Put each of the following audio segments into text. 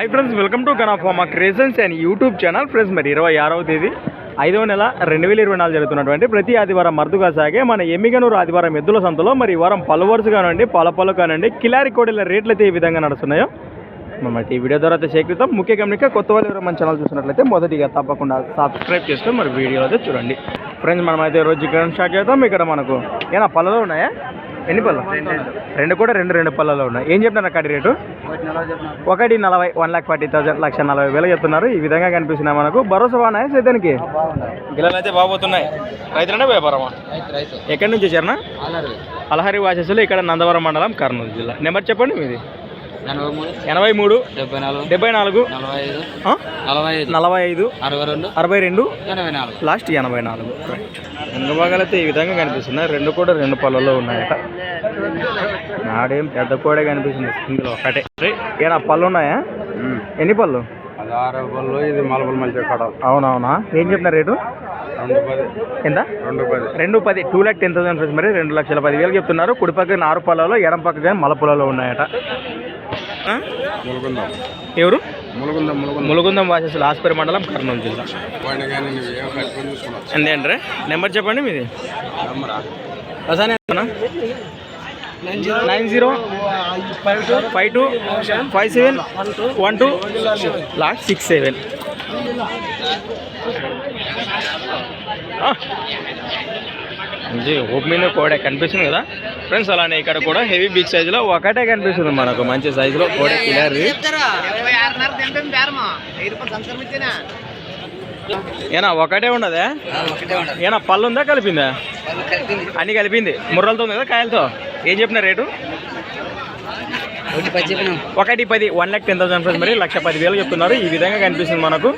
High friends welcome to గనాఫామా క్రేజన్స్ and YouTube channel friends మరి ఇరవై ఆరవ తేదీ ఐదవ నెల రెండు వేల ఇరవై నాలుగు జరుగుతున్నటువంటి ప్రతి ఆదివారం మరుదుగా సాగే మన ఎమ్మిగనూరు ఆదివారం ఎద్దుల సంతలో మరి ఈ వారం పలు వరుస కానివ్వండి పల పలు కానివ్వండి కిలారి కోడీల రేట్లు అయితే ఈ విధంగా నడుస్తున్నాయో మరి ఈ వీడియో ద్వారా అయితే సేకరిద్దాం ముఖ్య గమనిక కొత్త వాళ్ళు మన ఛానల్ చూసినట్లయితే మొదటిగా తప్పకుండా సబ్స్క్రైబ్ చేసుకొని మరి వీడియో అయితే చూడండి. ఫ్రెండ్స్ మనం అయితే రోజు ఇక్కడ స్టార్ట్ చేద్దాం. ఇక్కడ మనకు ఏమైనా పళ్ళలో ఉన్నాయా? ఎన్ని పళ్ళు? రెండు కూడా రెండు రెండు పళ్ళలో ఉన్నాయి. ఏం చెప్తున్నారు కడి రేటు? ఒకటి నలభై వన్ లాక్ ఫార్టీ థౌసండ్ లక్ష నలభై వేలు చెప్తున్నారు. ఈ విధంగా కనిపిస్తున్నాయి మనకు. భరోసా బాగున్నాయి సేదానికి గిల్లలు అయితే బాగుపోతున్నాయి రైతులనే వ్యాపారమా? ఎక్కడి నుంచి వచ్చారనా అలహరి వాసస్సులు ఇక్కడ నందవరం మండలం కర్నూలు జిల్లా. నెంబర్ చెప్పండి మీది. ఎనభై మూడు డెబ్బై నాలుగు డెబ్బై నాలుగు నలభై ఐదు? నలభై ఐదు నలభై ఐదు అరవై రెండు అరవై రెండు ఎనభై నాలుగు. లాస్ట్ ఎనభై నాలుగు. రెండు భాగాలు అయితే ఈ విధంగా కనిపిస్తున్నాయి. రెండు కూడా రెండు పళ్ళలో ఉన్నాయట. నాడేం పెద్ద కోడే కనిపిస్తుంది సింగిల్ ఒకటే. ఏనా పళ్ళు ఉన్నాయా? ఎన్ని పళ్ళు? పదహారు బళ్ళు ఇది మలబల్ మధ్య కడాలి అవునవునా? ఏం చెప్పిన రేటు? రెండు పది. ఎంత? రెండు పది. రెండు పది. టూ ల్యాక్ టెన్ థౌసండ్ మరి రెండు లక్షల పది వేలు చెప్తున్నారు. కుడి పక్కన ఆరు పళ్ళలో ఎడం పక్కన మల పొలాలు ఉన్నాయట? ములుగుందాం. ఎవరు? ములుగుందాం ములుగుందాం. ములుగుందం ఆస్పరి మండలం కర్నూలు జిల్లా. ఎంతండ్రే నెంబర్ చెప్పండి మీది. Nine zero. Five two. Five seven one two. Last six seven. ఓప్ మీద కోడే కనిపిస్తుంది కదా. ఫ్రెండ్స్ అలానే ఇక్కడ కూడా హెవీ బిగ్ సైజులో ఒకటే కనిపిస్తుంది మనకు. మంచి సైజులో కోడే క్లియర్ ఏనా ఒకటే ఉండదా ఏనా పళ్ళు ఉందా కలిపిందా? అన్ని కలిపింది. ముర్రలతో ఉంది కదా కాయలతో? ఏం చెప్పిన రేటు? ఒకటి పది one lakh ten thousand friends మరి లక్ష పది వేలు చెప్తున్నారు. ఈ విధంగా కనిపిస్తుంది మనకు.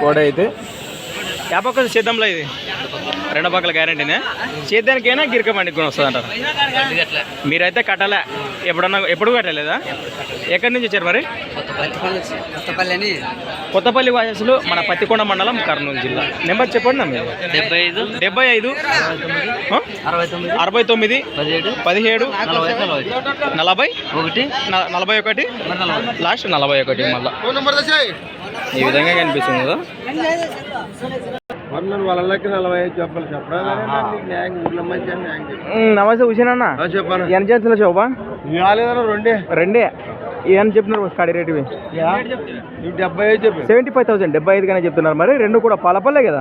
కోడ అయితే. యాపక్క చేద్దాంలో ఇది. రెండు పక్కల గ్యారంటీనే చేద్దానికైనా గిరిక పండుగ వస్తుంది అంటారు. మీరైతే కట్టాలే. ఎప్పుడన్నా ఎప్పుడు కట్టలేదా? ఎక్కడి నుంచి వచ్చారు మరి? కొత్తపల్లి కొత్తపల్లి వాసస్సులు మన పత్తికొండ మండలం కర్నూలు జిల్లా. నెంబర్ చెప్పండి నా మీరు డెబ్బై ఐదు. డెబ్బై ఐదు? అరవై తొమ్మిది. పదిహేడు. నలభై. ఒకటి. నలభై ఒకటి. లాస్ట్ నలభై ఒకటి మళ్ళా. ఈ విధంగా కనిపిస్తుంది కదా. వాళ్ళకి నలభై ఐదు చెప్పాలి. చెప్పడం నమస్తే హుసేన్ అన్న. చెప్పాను ఎంత చేస్తున్నా శోభా రెండే. రెండే? ఏం చెప్తున్నారు కడి రేటు డెబ్బై ఐదు చెప్పు. సెవెంటీ ఫైవ్ థౌసండ్ డెబ్బై ఐదుగానే చెప్తున్నారు మరి. రెండు కూడా పాలపల్లే కదా?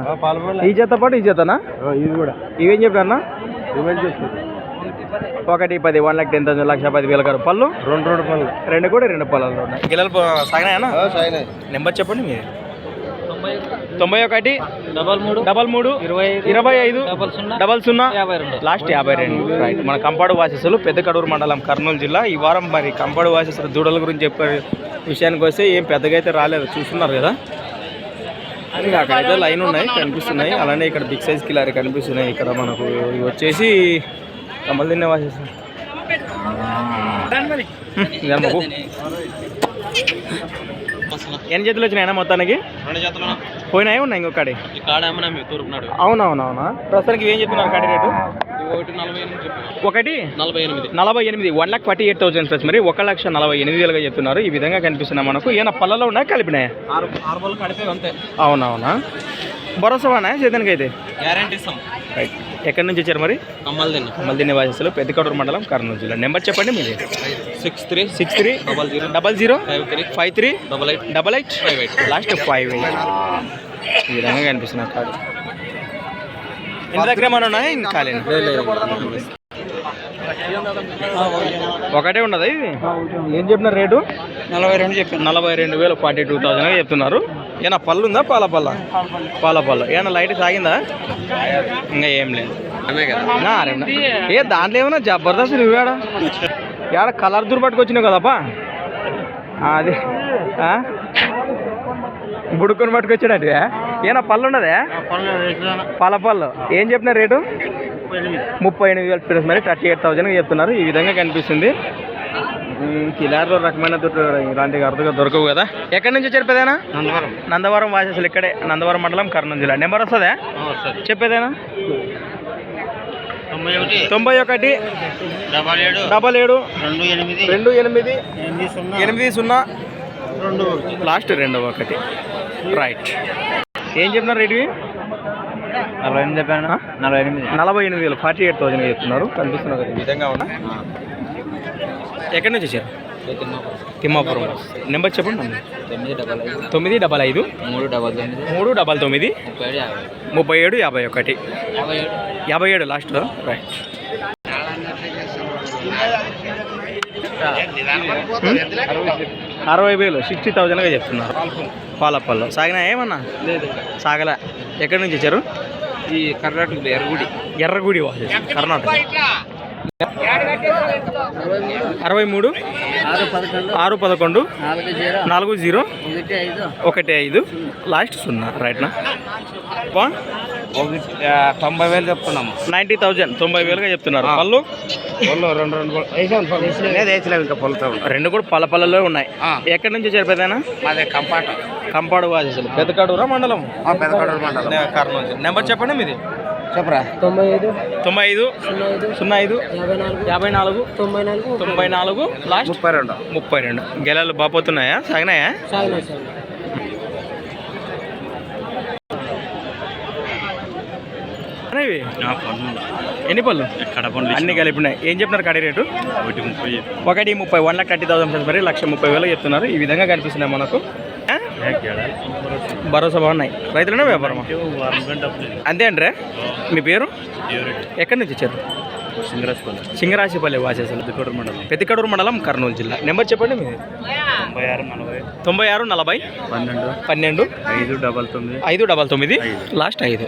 ఈ జత పాటు ఈ జతనా? ఇది కూడా. ఇవేం చెప్తారన్నా ఇవన్నీ చెప్తుంది ఒకటి పది వన్ లాక్ టెన్ థౌసండ్ లక్ష పది వేల గారు పళ్ళు. రెండు రెండు పనులు రెండు కూడా రెండు పొలాలు ఉన్నాయి. గిల్లలు సాగినాయనా నెంబర్ చెప్పండి మీరు తొంభై ఒకటి డబల్ మూడు డబల్ మూడు ఇరవై ఇరవై ఐదు డబల్ సున్నా డబల్ సున్నా యాభై రెండు. లాస్ట్ యాభై రెండు. రైట్ మన కంపాడు పెద్ద కడూరు మండలం కర్నూలు జిల్లా. ఈ వారం మరి కంపాడు వాసస్సులు దూడల గురించి చెప్పే విషయానికి వస్తే ఏం పెద్దగా అయితే రాలేదు. చూస్తున్నారు కదా? ఇంకా అక్కడైతే లైన్ ఉన్నాయి కనిపిస్తున్నాయి. అలానే ఇక్కడ బిగ్ సైజ్ కిలారి కనిపిస్తున్నాయి. ఇక్కడ మనకు వచ్చేసి కమల్ తిన్నే బాబు. ఎన్ని చేతులు వచ్చినాయనా మొత్తానికి? రెండు చేతులు పోయినాయి? ఉన్నాయి ఈ కాడ ఏమన్నా తూర్పునాడు అవునవునవునా? ప్రస్తుతానికి ఏం చెప్తున్నారు కాడి రేటు? ఒకటి నలభై ఎనిమిది ఒకటి? నలభై ఎనిమిది. నలభై ఎనిమిది. One lakh forty eight thousand plus మరి ఒక లక్ష నలభై ఎనిమిది వేలుగా చెప్తున్నారు. ఈ విధంగా కనిపిస్తున్నాయి మనకు. ఏమైనా పళ్ళలో ఉన్నాయా? కలిపినాయా? ఆరు ఆరు కడితే అంతే. అవునవునా? భరోసావానా చేతానికి అయితే గ్యారంటీ ఇస్తాం. రైట్ ఎక్కడి నుంచి వచ్చారు మరి? కమ్మలు తిన్నా మల్దిని వాసస్సులు పెద్దకడూరు మండలం కర్నూలు జిల్లా. నెంబర్ చెప్పండి మీది. Six three six three double zero double zero five three five three double eight double eight five eight. Last five eight. ఈ విధంగా కనిపిస్తున్నారు కాదు ఇంటి దగ్గర ఏమైనా ఉన్నాయా ఇంకా ఒకటే ఉన్నదా ఇది? ఏం చెప్పినారు రేటు? నలభై రెండు చెప్పాను. నలభై రెండు వేలు ఫార్టీ టూ థౌసండ్ చెప్తున్నారు. ఏనా పళ్ళు? ఉందా పాల పళ్ళ. పాల పళ్ళు. ఏమన్నా లైట్ సాగిందా ఇంకా ఏం లేదు. అదే కదా. నా అరేనా? ఏ దాంట్లో ఏమన్నా జబర్దస్త్ నువ్వేడ ఏడ కలర్ దూరు పట్టుకొచ్చినావు కదప్పా? ఆ, అది? బుడుకొని పట్టుకొచ్చాడు ఏనా పళ్ళు ఉన్నదే పాల పళ్ళు. ఏం చెప్పిన రేటు? ముప్పై ఎనిమిది. వేలు ప్లస్ మరి థర్టీ ఎయిట్ థౌజండ్ చెప్తున్నారు. ఈ విధంగా కనిపిస్తుంది. కిలార్లో రకమైన దుడ్డు ఇలాంటివి అరుదుగా దొరకవు కదా? ఎక్కడి నుంచి వచ్చారు పెదేనా నందవరం. నందవరం వాసస్సులు ఇక్కడే నందవరం మండలం కర్నూలు జిల్లా. నెంబర్ వస్తుందా? సరే చెప్పేదేనా? తొంభై ఒకటి. డబల్ ఏడు. డబల్ ఏడు. రెండు ఎనిమిది. రెండు ఎనిమిది. ఎనిమిది సున్నా. ఎనిమిది సున్నా. రెండు లాస్ట్ రెండవ ఒకటి. రైట్. ఏం చెప్పినారు రేటు? నలభై ఎనిమిది చెప్పాను. నలభై ఎనిమిది. నలభై ఎనిమిది వేలు. ఫార్టీ ఎయిట్ థౌసండ్ చెప్తున్నారు. కనిపిస్తున్నారు విధంగా ఉన్నా. ఎక్కడి నుంచి వచ్చారు? తిమ్మాపురం. నెంబర్ చెప్పండి. తొమ్మిది డబల్ ఐదు. మూడు డబల్ తొమ్మిది. మూడు డబల్ తొమ్మిది. ముప్పై ఏడు యాభై ఒకటి. యాభై ఏడు. లాస్ట్లో రైట్ అరవై వేలు సిక్స్టీ థౌజండ్గా చెప్తున్నారు. పాలప్పల్లో సాగినా ఏమన్నా? లేదు. సాగలే. ఎక్కడి నుంచి వచ్చారు? ఈ కర్ణాటక ఎర్రగుడి. ఎర్రగుడి వాళ్ళు కర్ణాటక. అరవై మూడు ఆరు పదకొండు నాలుగు జీరో ఒకటి ఐదు లాస్ట్ సున్నా రైట్నా ఒకటి తొంభై వేలు చెప్తున్నాము నైంటీ థౌజండ్ తొంభై వేలుగా చెప్తున్నారు పళ్ళు? రెండు రెండు ఇంకా కూడా పల్ల పళ్ళలో ఉన్నాయి. ఎక్కడి నుంచి వచ్చారు పెద్దనా మాది కంపాట. కంపాడు వాసేసలు పెద్దకాడూరా మండలం? పెద్దకడూరు మండలం. నెంబర్ చెప్పండి మీది. చెప్పరా? తొంభై ఐదు తొంభై ఐదు సున్నా ఐదు సున్నా ఐదు యాభై నాలుగు యాభై నాలుగు తొంభై నాలుగు తొంభై నాలుగు లాస్ట్? ముప్పై రెండు. ముప్పై రెండు. గెలలు బాపోతున్నాయా? సాగినాయా? అనేవి ఎన్ని పళ్ళు కడపండి అన్ని కలిపినాయి ఏం చెప్తున్నారు కడి రేటు? ఒకటి ముప్పై ఒకటి ముప్పై వన్ లాక్ థర్టీ థౌసండ్ మరి లక్ష ముప్పై వేలు చెప్తున్నారు. ఈ విధంగా కనిపిస్తున్నాయి మనకు? భరోసా బాగున్నాయి. రైతులనే వ్యాపారమా? అంతే అంటారా? మీ పేరు? ఎక్కడి నుంచి వచ్చారు? సింగరాశిపల్లి వాసేసారు పెద్దకడూరు మండలం కర్నూలు జిల్లా. నెంబర్ చెప్పండి మీది తొంభై ఆరు నలభై తొంభై ఆరు నలభై పన్నెండు పన్నెండు ఐదు డబల్ తొమ్మిది ఐదు డబల్ తొమ్మిది లాస్ట్ ఐదు.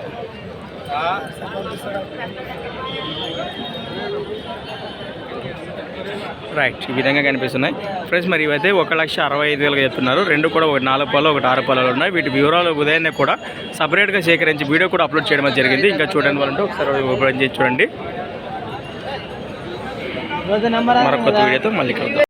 రైట్ ఈ విధంగా కనిపిస్తున్నాయి. ఫ్రెండ్స్ మరి ఇవైతే ఒక లక్ష అరవై ఐదు వేలుగా చెప్తున్నారు. రెండు కూడా ఒకటి నాలుగు పళ్ళు ఒకటి ఆరు పళ్ళు ఉన్నాయి. వీటి వివరాలు ఉదయాన్నే కూడా సపరేట్గా సేకరించి వీడియో కూడా అప్లోడ్ చేయడం జరిగింది. ఇంకా చూడండి వాళ్ళంటే ఒకసారి ఓపెన్ చేసి చూడండి. మరొక వీడియోతో మళ్ళీ కలుద్దాం.